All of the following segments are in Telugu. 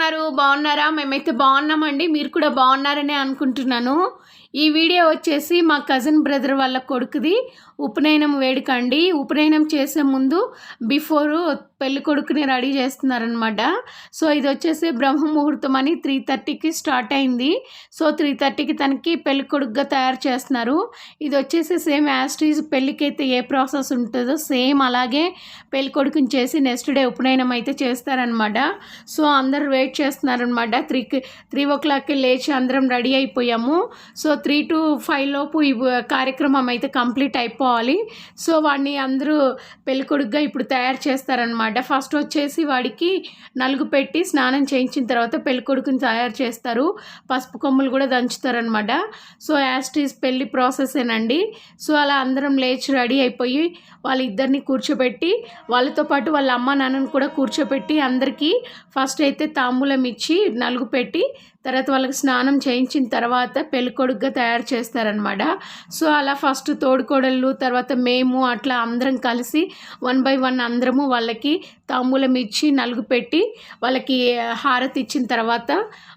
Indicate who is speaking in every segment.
Speaker 1: ఉన్నారు బాగున్నారా? మేమైతే బాగున్నామండి. మీరు కూడా బాగున్నారనే అనుకుంటున్నాను. ఈ వీడియో వచ్చేసి మా కజిన్ బ్రదర్ వాళ్ళ కొడుకుది. ఉపనయనం వేడుక అండి ఉపనయనం చేసే ముందు బిఫోర్ పెళ్ళి కొడుకుని రెడీ చేస్తున్నారనమాట సో ఇది వచ్చేసి బ్రహ్మ ముహూర్తం అని త్రీ థర్టీకి స్టార్ట్ అయింది. సో త్రీ థర్టీకి తనకి పెళ్ళి కొడుకుగా తయారు చేస్తున్నారు. ఇది వచ్చేసి సేమ్ యాస్టీజ్ పెళ్ళికి అయితే ఏ ప్రాసెస్ ఉంటుందో సేమ్ అలాగే పెళ్ళి కొడుకుని చేసి నెక్స్ట్ డే ఉపనయనం అయితే చేస్తారనమాట సో అందరు వెయిట్ చేస్తున్నారనమాట త్రీకి త్రీ ఓ క్లాక్కి లేచి అందరం రెడీ అయిపోయాము. సో త్రీ టు ఫైవ్ లోపు ఈ కార్యక్రమం అయితే కంప్లీట్ అయిపోవాలి. సో వాడిని అందరూ పెళ్ళికొడుకుగా ఇప్పుడు తయారు చేస్తారనమాట ఫస్ట్ వచ్చేసి వాడికి నలుగు పెట్టి స్నానం చేయించిన తర్వాత పెళ్ళికొడుకుని తయారు చేస్తారు. పసుపు కొమ్ములు కూడా దంచుతారనమాట సో యాస్టీస్ పెళ్ళి ప్రాసెసేనండి సో అలా అందరం లేచి రెడీ అయిపోయి వాళ్ళిద్దరిని కూర్చోబెట్టి వాళ్ళతో పాటు వాళ్ళ అమ్మ నాన్నని కూడా కూర్చోబెట్టి అందరికీ ఫస్ట్ అయితే తాంబూలం ఇచ్చి నలుగు పెట్టి తర్వాత వాళ్ళకి స్నానం చేయించిన తర్వాత పెళ్ళికొడుగ్గా తయారు చేస్తారనమాట సో అలా ఫస్ట్ తోడుకోడళ్ళు తర్వాత మేము అట్లా అందరం కలిసి వన్ బై వన్ అందరము వాళ్ళకి తాంబూలం ఇచ్చి నలుగు పెట్టి వాళ్ళకి హారతి ఇచ్చిన తర్వాత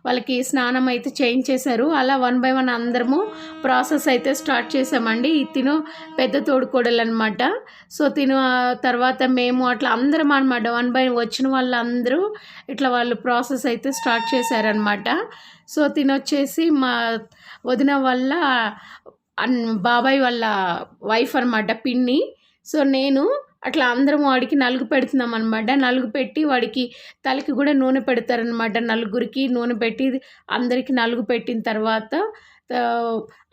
Speaker 1: వాళ్ళకి స్నానం అయితే చేయించేశారు. అలా వన్ బై వన్ అందరము ప్రాసెస్ అయితే స్టార్ట్ చేసామండి తిను పెద్ద తోడుకోడలు అనమాట సో తిను తర్వాత మేము అట్లా అందరం అనమాట వన్ బై వచ్చిన వాళ్ళందరూ ఇట్లా వాళ్ళు ప్రాసెస్ అయితే స్టార్ట్ చేశారనమాట సో తినొచ్చేసి మా వదిన వల్ల అన్ బాబాయ్ వాళ్ళ వైఫ్ అనమాట పిన్ని. సో నేను అట్లా అందరం వాడికి నలుగు పెడుతున్నాం అనమాట నలుగు పెట్టి వాడికి తలకి కూడా నూనె పెడతారనమాట నలుగురికి. నూనె పెట్టి అందరికి నలుగు పెట్టిన తర్వాత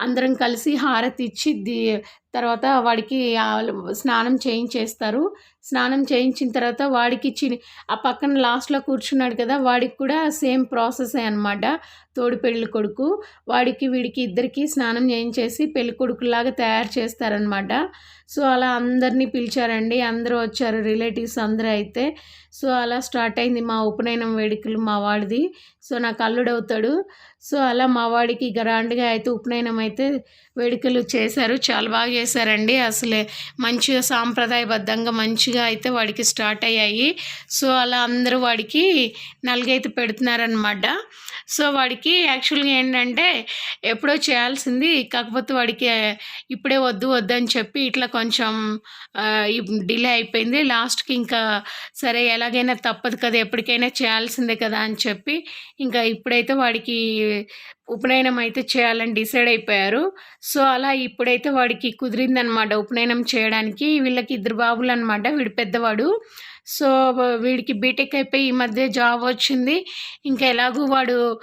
Speaker 1: అందరం కలిసి హారతి ఇచ్చి తర్వాత వాడికి స్నానం చేయించేస్తారు. స్నానం చేయించిన తర్వాత వాడికి ఇచ్చి ఆ పక్కన లాస్ట్లో కూర్చున్నాడు కదా వాడికి కూడా సేమ్ ప్రాసెస్ అనమాట తోడు పెళ్ళి కొడుకు వాడికి వీడికి ఇద్దరికి స్నానం చేయించేసి పెళ్ళి కొడుకులాగా తయారు చేస్తారనమాట సో అలా అందరినీ పిలిచారండి. అందరూ వచ్చారు రిలేటివ్స్ అందరూ అయితే. సో అలా స్టార్ట్ అయింది మా ఉపనయనం వేడుకలు మా వాడిది. సో నాకు అల్లుడవుతాడు. సో అలా మా వాడికి గ్రాండ్గా అయితే ఉపనయనం అయితే వేడుకలు చేశారు. చాలా బాగా చేశారండి. అసలే మంచిగా సాంప్రదాయబద్ధంగా మంచిగా అయితే వాడికి స్టార్ట్ అయ్యాయి. సో అలా అందరూ వాడికి నలుగైతే పెడుతున్నారనమాట సో వాడికి యాక్చువల్గా ఏంటంటే ఎప్పుడో చేయాల్సింది కాకపోతే వాడికి ఇప్పుడే వద్దు వద్దు అని చెప్పి ఇట్లా కొంచెం డిలే అయిపోయింది. లాస్ట్కి ఇంకా సరే ఎలాగైనా తప్పదు కదా ఎప్పటికైనా చేయాల్సిందే కదా అని చెప్పి ఇంకా ఇప్పుడైతే వాడికి ఉపనయనం అయితే చేయాలని డిసైడ్ అయిపోయారు. సో అలా ఇప్పుడైతే వాడికి కుదిరిందనమాట ఉపనయనం చేయడానికి. వీళ్ళకి ఇద్దరు బాబులు అనమాట వీడు పెద్దవాడు. సో వీడికి బీటెక్ అయిపోయి ఈ మధ్య జాబ్ వచ్చింది. ఇంకా ఎలాగూ వాడు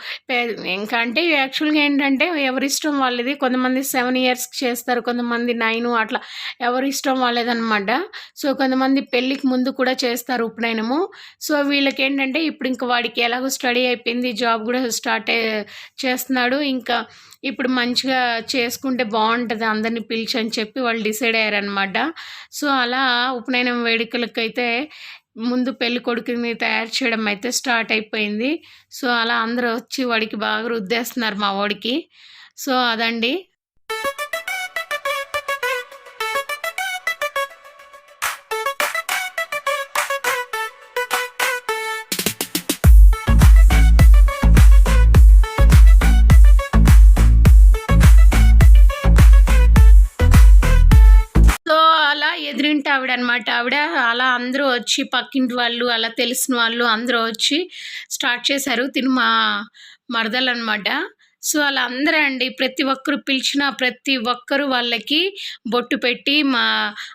Speaker 1: ఇంకా అంటే యాక్చువల్గా ఏంటంటే ఎవరిష్టం వాళ్ళది. కొంతమంది సెవెన్ ఇయర్స్కి చేస్తారు కొంతమంది నైన్ అట్లా. ఎవరిష్టం వాళ్ళదనమాట సో కొంతమంది పెళ్ళికి ముందు కూడా చేస్తారు ఉపనయనము సో వీళ్ళకి ఏంటంటే ఇప్పుడు ఇంకా వాడికి ఎలాగో స్టడీ అయిపోయింది జాబ్ కూడా స్టార్ట్ చేస్తున్నాడు. ఇంకా ఇప్పుడు మంచిగా చేసుకుంటే బాగుంటుంది అందరిని పిలిచి అని చెప్పి వాళ్ళు డిసైడ్ అయ్యారనమాట సో అలా ఉపనయనం వేడుకలకైతే ముందు పెళ్ళి కొడుకుని తయారు చేయడం అయితే స్టార్ట్ అయిపోయింది. సో అలా అందరూ వచ్చి వాడికి బాగా రుద్దేస్తున్నారు మా వాడికి. సో అదండి. వచ్చి పక్కింటి వాళ్ళు అలా తెలిసిన వాళ్ళు అందరూ వచ్చి స్టార్ట్ చేశారు. తిను మా మరదలు అనమాట సో అలా అందరూ అండి ప్రతి ఒక్కరు పిలిచిన ప్రతి ఒక్కరు వాళ్ళకి బొట్టు పెట్టి మా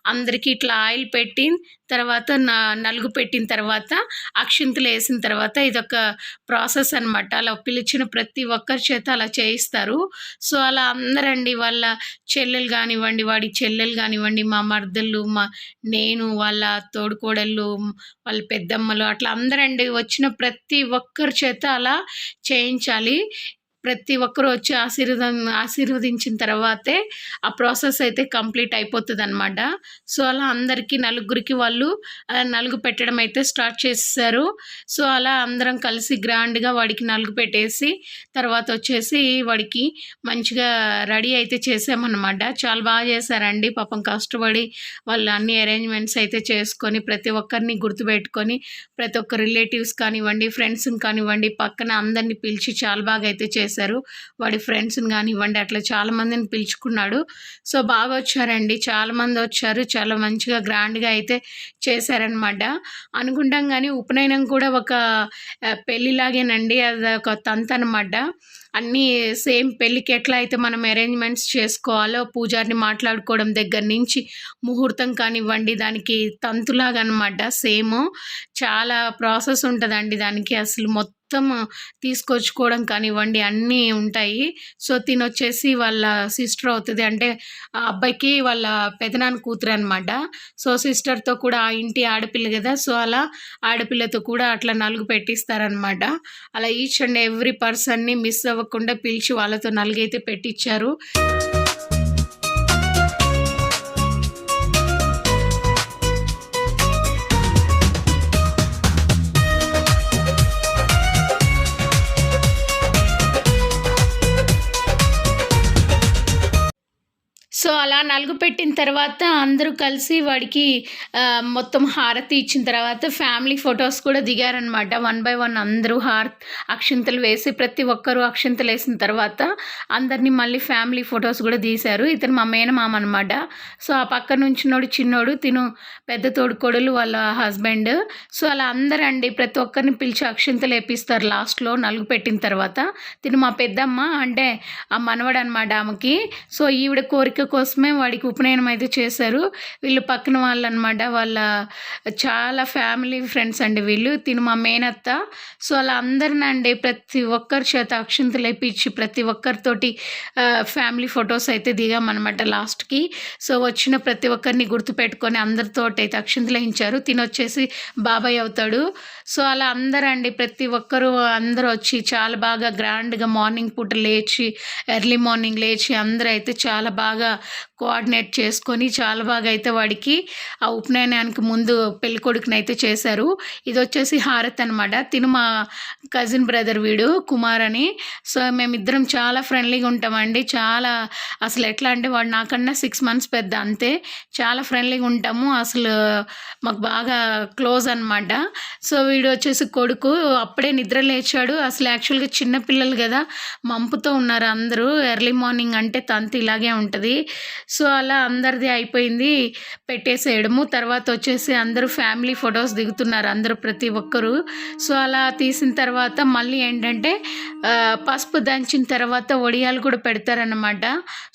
Speaker 1: అందరికీ ఇట్లా ఆయిల్ పెట్టి తర్వాత నా నలుగు పెట్టిన తర్వాత అక్షింతలు వేసిన తర్వాత ఇదొక ప్రాసెస్ అనమాట అలా పిలిచిన ప్రతి ఒక్కరి చేత అలా చేయిస్తారు. సో అలా అందరండి వాళ్ళ చెల్లెలు కానివ్వండి వాడి చెల్లెలు కానివ్వండి మా మర్దళ్ళు మా నేను వాళ్ళ తోడుకోడళ్ళు వాళ్ళ పెద్దమ్మలు అట్లా అందరండి వచ్చిన ప్రతి ఒక్కరి చేత అలా చేయించాలి. ప్రతి ఒక్కరు వచ్చి ఆశీర్వదం ఆశీర్వదించిన తర్వాతే ఆ ప్రాసెస్ అయితే కంప్లీట్ అయిపోతుంది అనమాట సో అలా అందరికీ నలుగురికి వాళ్ళు నలుగు పెట్టడం అయితే స్టార్ట్ చేసేసారు. సో అలా అందరం కలిసి గ్రాండ్గా వాడికి నలుగు పెట్టేసి తర్వాత వచ్చేసి వాడికి మంచిగా రెడీ అయితే చేసామన్నమాట. చాలా బాగా చేశారండి. పాపం కష్టపడి వాళ్ళు అన్ని అరేంజ్మెంట్స్ అయితే చేసుకొని ప్రతి ఒక్కరిని గుర్తుపెట్టుకొని ప్రతి ఒక్క రిలేటివ్స్ కానివ్వండి ఫ్రెండ్స్ని కానివ్వండి పక్కన అందరినీ పిలిచి చాలా బాగా అయితే చేశారు. వాడి ఫ్రెండ్స్ని కానివ్వండి అట్లా చాలా మందిని పిలుచుకున్నాడు. సో బాగా వచ్చారండి. చాలామంది వచ్చారు. చాలా మంచిగా గ్రాండ్గా అయితే చేశారనమాట అనుకుంటాం కానీ ఉపనయనం కూడా ఒక పెళ్ళిలాగేనండి. అది ఒక తంతు అనమాట అన్నీ సేమ్ పెళ్ళికి ఎట్లా అయితే మనం అరేంజ్మెంట్స్ చేసుకోవాలో పూజారిని మాట్లాడుకోవడం దగ్గర నుంచి ముహూర్తం కానివ్వండి దానికి తంతులాగా అనమాట సేమ్. చాలా ప్రాసెస్ ఉంటుందండి దానికి అసలు మొత్తం తీసుకొచ్చుకోవడం కానివ్వండి అన్నీ ఉంటాయి. సో తినొచ్చేసి వాళ్ళ సిస్టర్ అవుతుంది. అంటే ఆ అబ్బాయికి వాళ్ళ పెదనాన్న కూతురు అనమాట సో సిస్టర్తో కూడా ఆ ఇంటి ఆడపిల్ల కదా సో అలా ఆడపిల్లతో కూడా అట్లా నలుగు పెట్టిస్తారనమాట. అలా ఈచ్ అండ్ ఎవ్రీ పర్సన్ని మిస్ అవ్వ అవ్వకుండా పిలిచి వాళ్ళతో నలుగైతే పెట్టించారు సో అలా నలుగు పెట్టిన తర్వాత అందరూ కలిసి వాడికి మొత్తం హారతి ఇచ్చిన తర్వాత ఫ్యామిలీ ఫొటోస్ కూడా దిగారనమాట వన్ బై వన్ అందరూ హార్ అక్షింతలు వేసి ప్రతి ఒక్కరూ అక్షింతలు వేసిన తర్వాత అందరినీ మళ్ళీ ఫ్యామిలీ ఫొటోస్ కూడా తీశారు. ఇతను మా మేనమామ అనమాట సో ఆ పక్క నుంచినోడు చిన్నోడు తిను పెద్ద తోడుకోడలు వాళ్ళ హస్బెండ్. సో అలా అందరూ అండి ప్రతి ఒక్కరిని పిలిచి అక్షింతలు వేపిస్తారు లాస్ట్లో నలుగు పెట్టిన తర్వాత. తిను మా పెద్దమ్మ అంటే ఆ మనవడు అనమాట ఆమెకి. సో ఈవిడ కోరిక కోసమే వాడికి ఉపనయనం అయితే చేశారు. వీళ్ళు పక్కన వాళ్ళు అనమాట వాళ్ళ చాలా ఫ్యామిలీ ఫ్రెండ్స్ అండి వీళ్ళు. తిను మా మేనత్త. సో అలా అందరినండి ప్రతి ఒక్కరి చేత అక్షింతలు వేయించి ప్రతి ఒక్కరితోటి ఫ్యామిలీ ఫొటోస్ అయితే దిగామన్నమాట లాస్ట్కి. సో వచ్చిన ప్రతి ఒక్కరిని గుర్తుపెట్టుకొని అందరితోటి అయితే అక్షింతలు వేయించారు తినొచ్చేసి బాబాయ్ అవుతాడు. సో అలా అందరండి ప్రతి ఒక్కరూ అందరూ వచ్చి చాలా బాగా గ్రాండ్గా మార్నింగ్ పూట లేచి ఎర్లీ మార్నింగ్ లేచి అందరూ అయితే చాలా బాగా కోఆర్డినేట్ చేసుకొని చాలా బాగా అయితే వాడికి ఆ ఉపనయనానికి ముందు పెళ్ళికొడుకుని అయితే చేశారు. ఇది వచ్చేసి హారత్ అనమాట తిను మా కజిన్ బ్రదర్ వీడు కుమార్ అని. సో మేమిద్దరం చాలా ఫ్రెండ్లీగా ఉంటామండి. చాలా అసలు ఎట్లా అంటే వాడు నాకన్నా సిక్స్ మంత్స్ పెద్ద అంతే. చాలా ఫ్రెండ్లీగా ఉంటాము. అసలు మాకు బాగా క్లోజ్ అనమాట సో వీడు వచ్చేసి కొడుకు అప్పుడే నిద్ర లేచాడు. అసలు యాక్చువల్గా చిన్నపిల్లలు కదా మంపుతో ఉన్నారు అందరూ. ఎర్లీ మార్నింగ్ అంటే తంతు ఇలాగే ఉంటుంది. సో అలా అందరిది అయిపోయింది పెట్టేసేయడము. తర్వాత వచ్చేసి అందరూ ఫ్యామిలీ ఫొటోస్ దిగుతున్నారు అందరూ ప్రతి ఒక్కరు. సో అలా తీసిన తర్వాత మళ్ళీ ఏంటంటే పసుపు దంచిన తర్వాత వడియాలు కూడా పెడతారనమాట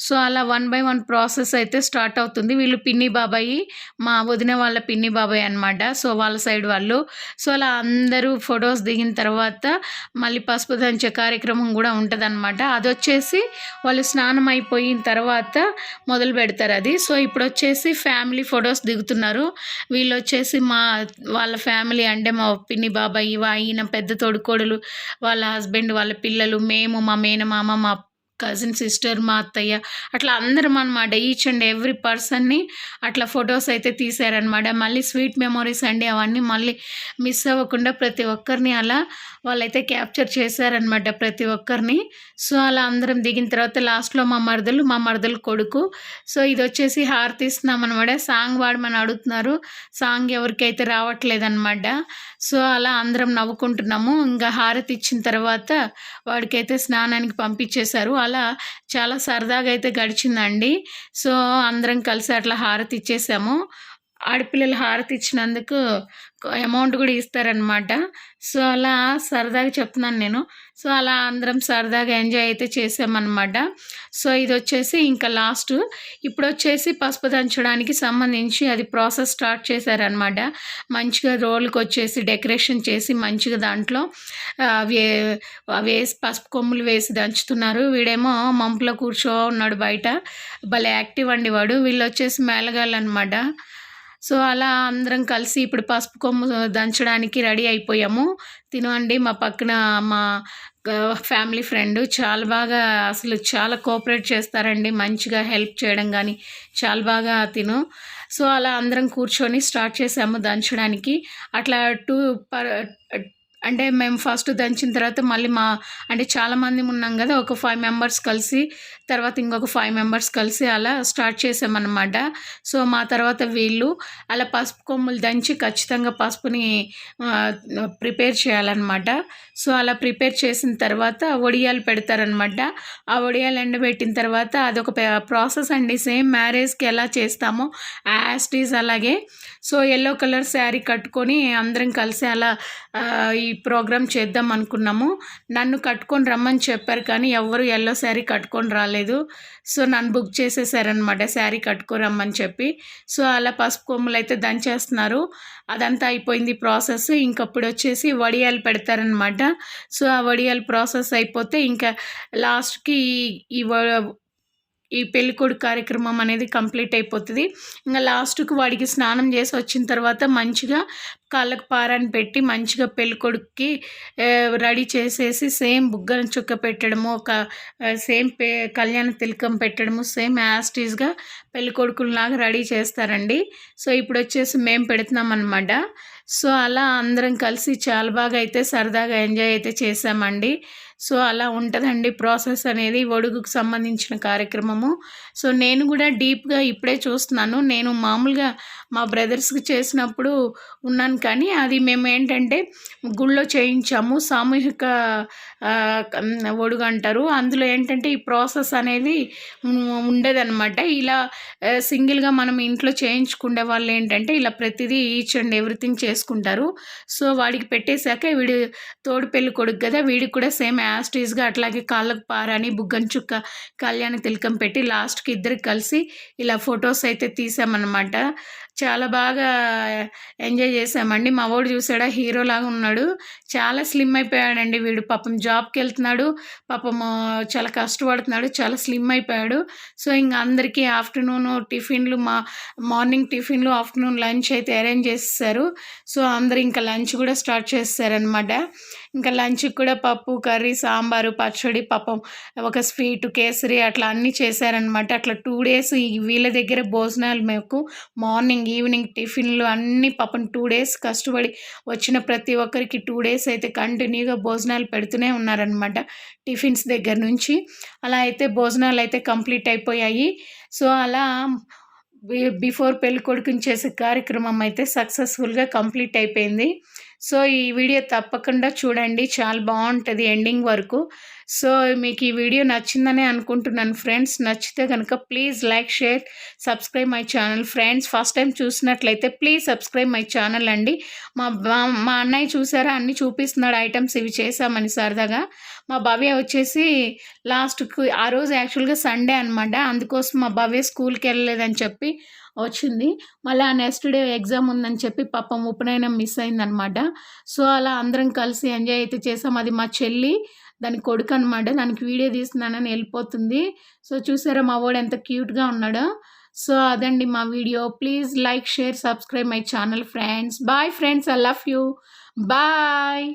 Speaker 1: సో అలా వన్ బై వన్ ప్రాసెస్ అయితే స్టార్ట్ అవుతుంది. వీళ్ళు పిన్ని బాబాయి మా వదిన వాళ్ళ పిన్ని బాబాయ్ అనమాట సో వాళ్ళ సైడ్ వాళ్ళు. సో అలా అందరూ ఫొటోస్ దిగిన తర్వాత మళ్ళీ పసుపు దంచే కార్యక్రమం కూడా ఉంటుందన్నమాట. అది వచ్చేసి వాళ్ళు స్నానం అయిపోయిన తర్వాత మొదలు పెడతారు అది. సో ఇప్పుడు వచ్చేసి ఫ్యామిలీ ఫొటోస్ దిగుతున్నారు. వీళ్ళు వచ్చేసి మా వాళ్ళ ఫ్యామిలీ అంటే మా పిన్ని బాబాయ్ ఈయన పెద్ద తోడుకోడలు వాళ్ళ హస్బెండ్ వాళ్ళ పిల్లలు మేము మా మేనమామ మా కజిన్ సిస్టర్ మా అత్తయ్య అట్లా అందరం అనమాట ఈచ్ అండ్ ఎవ్రీ పర్సన్ని అట్లా ఫొటోస్ అయితే తీశారనమాట మళ్ళీ స్వీట్ మెమొరీస్ అండి అవన్నీ మళ్ళీ మిస్ అవ్వకుండా ప్రతి ఒక్కరిని అలా వాళ్ళైతే క్యాప్చర్ చేశారనమాట ప్రతి ఒక్కరిని. సో అలా అందరం దిగిన తర్వాత లాస్ట్లో మా మరదలు మా మరదలు కొడుకు. సో ఇది వచ్చేసి హారతి ఇస్తున్నాం అనమాట సాంగ్ వాడమని అడుగుతున్నారు. సాంగ్ ఎవరికైతే రావట్లేదన్నమాట. సో అలా అందరం నవ్వుకుంటున్నాము. ఇంకా హారతి ఇచ్చిన తర్వాత వాడికైతే స్నానానికి పంపించేశారు. అలా చాలా సరదాగా అయితే గడిచిందండి. సో అందరం కలిసి అట్లా హారతి ఇచ్చేసాము. ఆడపిల్లలు హారతి ఇచ్చినందుకు అమౌంట్ కూడా ఇస్తారనమాట సో అలా సరదాగా చెప్తున్నాను నేను. సో అలా అందరం సరదాగా ఎంజాయ్ అయితే చేసామన్నమాట. సో ఇది వచ్చేసి ఇంకా లాస్ట్ ఇప్పుడు వచ్చేసి పసుపు దంచడానికి సంబంధించి అది ప్రాసెస్ స్టార్ట్ చేశారనమాట మంచిగా రోల్కి వచ్చేసి డెకరేషన్ చేసి మంచిగా దాంట్లో వే వేసి పసుపు కొమ్ములు వేసి దంచుతున్నారు. వీడేమో మంపులో కూర్చో ఉన్నాడు బయట. భలే యాక్టివ్ అండి వాడు. వీళ్ళు వచ్చేసి మేళగాళ్ళు అనమాట సో అలా అందరం కలిసి ఇప్పుడు పసుపు కొమ్ము దంచడానికి రెడీ అయిపోయాము. తినండి మా పక్కన మా ఫ్యామిలీ ఫ్రెండ్ చాలా బాగా అసలు చాలా కోఆపరేట్ చేస్తారండి. మంచిగా హెల్ప్ చేయడం కానీ చాలా బాగా తిను. సో అలా అందరం కూర్చొని స్టార్ట్ చేసాము దంచడానికి. అట్లా టూ పర్ అంటే మేము ఫస్ట్ దంచిన తర్వాత మళ్ళీ మా అంటే చాలామంది ఉన్నాం కదా ఒక ఫైవ్ మెంబర్స్ కలిసి తర్వాత ఇంకొక ఫైవ్ మెంబర్స్ కలిసి అలా స్టార్ట్ చేసామన్నమాట. సో మా తర్వాత వీళ్ళు అలా పసుపు కొమ్ములు దంచి ఖచ్చితంగా పసుపుని ప్రిపేర్ చేయాలన్నమాట. సో అలా ప్రిపేర్ చేసిన తర్వాత వడియాలు పెడతారనమాట ఆ వడియాలు ఎండబెట్టిన తర్వాత అదొక ప్రాసెస్ అండి. సేమ్ మ్యారేజ్కి ఎలా చేస్తామో యాస్టీస్ అలాగే. సో ఎల్లో కలర్ శారీ కట్టుకొని అందరం కలిసి అలా ఈ ప్రోగ్రామ్ చేద్దాం అనుకున్నాము. నన్ను కట్టుకొని రమ్మని చెప్పారు కానీ ఎవరు ఎల్లో శారీ కట్టుకొని రాలేదు. సో నన్ను బుక్ చేసేసారనమాట శారీ కట్టుకోరమ్మని చెప్పి. సో అలా పసుపు కొమ్ములు అయితే దంచేస్తున్నారు. అదంతా అయిపోయింది ప్రాసెస్. ఇంకప్పుడు వచ్చేసి వడియాలు పెడతారనమాట సో ఆ వడియాలు ప్రాసెస్ అయిపోతే ఇంకా లాస్ట్కి ఈ ఈ పెళ్ళికొడుకు కార్యక్రమం అనేది కంప్లీట్ అయిపోతుంది. ఇంకా లాస్ట్కు వాడికి స్నానం చేసి వచ్చిన తర్వాత మంచిగా కాళ్ళకు పారాన్ని పెట్టి మంచిగా పెళ్ళికొడుక్కి రెడీ చేసేసి సేమ్ బుగ్గన చుక్క పెట్టడము ఒక సేమ్ పే కళ్యాణ తిలకం పెట్టడము సేమ్ యాస్టీజ్గా పెళ్ళికొడుకులాగా రెడీ చేస్తారండి. సో ఇప్పుడు వచ్చేసి మేము పెడుతున్నాం అనమాట సో అలా అందరం కలిసి చాలా బాగా అయితే సరదాగా ఎంజాయ్ అయితే చేసామండి. సో అలా ఉంటుందండి ప్రాసెస్ అనేది ఒడుగుకు సంబంధించిన కార్యక్రమము. సో నేను కూడా డీప్గా ఇప్పుడే చూస్తున్నాను. నేను మామూలుగా మా బ్రదర్స్కి చేసినప్పుడు ఉన్నాను కానీ అది మేము ఏంటంటే గుళ్ళో చేయించాము. సామూహిక ఒడుగు అంటారు. అందులో ఏంటంటే ఈ ప్రాసెస్ అనేది ఉండేదన్నమాట. ఇలా సింగిల్గా మనం ఇంట్లో చేయించుకునే వాళ్ళు ఏంటంటే ఇలా ప్రతిదీ ఈచ్ అండ్ ఎవ్రీథింగ్ చేసుకుంటారు. సో వాడికి పెట్టేశాక వీడు తోడు పెళ్ళి కొడుకు కదా వీడికి కూడా సేమ్ యాస్టీస్గా అట్లాగే కాళ్ళకు పారని బుగ్గన్ చుక్క కళ్యాణ తిలకం పెట్టి లాస్ట్కి ఇద్దరికి కలిసి ఇలా ఫొటోస్ అయితే తీసామన్నమాట. చాలా బాగా ఎంజాయ్ చేసామండి మా వాడు చూసాడా? హీరోలాగా ఉన్నాడు. చాలా స్లిమ్ అయిపోయాడండి వీడు. పాపం జాబ్కి వెళ్తున్నాడు పాపం చాలా కష్టపడుతున్నాడు. చాలా స్లిమ్ అయిపోయాడు. సో ఇంకా అందరికీ ఆఫ్టర్నూన్ టిఫిన్లు మా మార్నింగ్ టిఫిన్లు ఆఫ్టర్నూన్ లంచ్ అయితే అరేంజ్ చేస్తారు సో అందరు ఇంకా లంచ్ కూడా స్టార్ట్ చేస్తారనమాట ఇంకా లంచ్కి కూడా పప్పు కర్రీ సాంబారు పచ్చడి పప్పం ఒక స్వీట్ కేసరి అట్లా అన్నీ చేశారనమాట అట్లా టూ డేస్ వీళ్ళ దగ్గర భోజనాలు మేము మార్నింగ్ ఈవినింగ్ టిఫిన్లు అన్నీ పాపం టూ డేస్ కష్టపడి వచ్చిన ప్రతి ఒక్కరికి టూ డేస్ అయితే కంటిన్యూగా భోజనాలు పెడుతూనే ఉన్నారనమాట టిఫిన్స్ దగ్గర నుంచి. అలా అయితే భోజనాలు అయితే కంప్లీట్ అయిపోయాయి. సో అలా బిఫోర్ పెళ్ళికొడుకుని చేసే కార్యక్రమం అయితే సక్సెస్ఫుల్గా కంప్లీట్ అయిపోయింది. సో ఈ వీడియో తప్పకుండా చూడండి. చాలా బాగుంటుంది ఎండింగ్ వరకు. సో మీకు ఈ వీడియో నచ్చిందనే అనుకుంటున్నాను ఫ్రెండ్స్. నచ్చితే కనుక please like share subscribe my channel friends. First time చూసినట్లయితే ప్లీజ్ సబ్స్క్రైబ్ మై ఛానల్ అండి. మా మా అన్నయ్య చూసారా? అన్ని చూపిస్తున్నాడు ఐటమ్స్ ఇవి చేసామని సరదాగా. మా భవ్య వచ్చేసి లాస్ట్కు ఆ రోజు యాక్చువల్గా సండే అనమాట అందుకోసం మా భవ్య స్కూల్కి వెళ్ళలేదని చెప్పి వచ్చింది. మళ్ళీ ఆ నెక్స్ట్ డే ఎగ్జామ్ ఉందని చెప్పి పాపం ఉపనయనం మిస్ అయిందనమాట సో అలా అందరం కలిసి ఎంజాయ్ అయితే చేసాం. అది మా చెల్లి దాని కొడుకు అనమాట దానికి వీడియో తీస్తున్నానని వెళ్ళిపోతుంది. సో చూసారా మా వాడు ఎంత క్యూట్గా ఉన్నాడో. సో అదండి మా video. Please like share subscribe my channel friends bye friends I love you bye